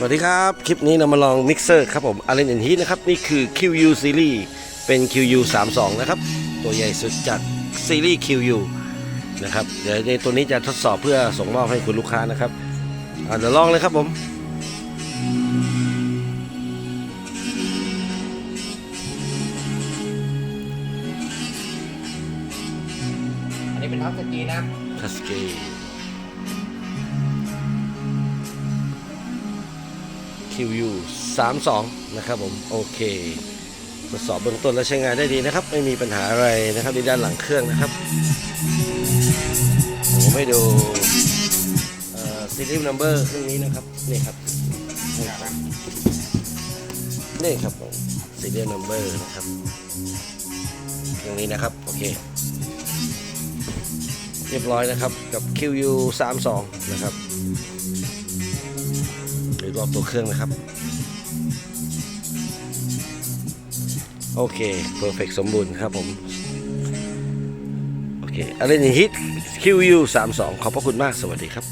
สวัสดีครับ คลิปนี้เรามาลองมิกเซอร์ครับผม a l l e n Heat นะครับ นี่คือ QU Series เป็น QU 32นะครับ ตัวใหญ่สุดจากซีรีส์ QU นะครับ เดี๋ยวในตัวนี้จะทดสอบเพื่อส่งมอบให้คุณลูกค้านะครับอะเดี๋ยวลองเลยครับผมอันนี้เป็นทับสกรีนนะครับทัสเก คิวยูสามสองนะครับผมโอเคทดสอบเบื้องต้นแล้วใช้งานได้ดีนะครับ ไม่มีปัญหาอะไรนะครับที่ด้านหลังเครื่องนะครับผมให้ดูซีรีส์นัมเบอร์เครื่องนี้นะครับนี่ครับนี่ครับนี่ครับผมซีรีส์นัมเบอร์นะครับเครื่องนี้นะครับ โอเค เรียบร้อยนะครับกับ QU 3 2 นะครับ รอบตัวเครื่องนะครับ โอเคเพอร์เฟกสมบูรณ์ครับผม โอเคอะไรนี่ฮิต QU 3 2ขอบพระคุณมากสวัสดีครับ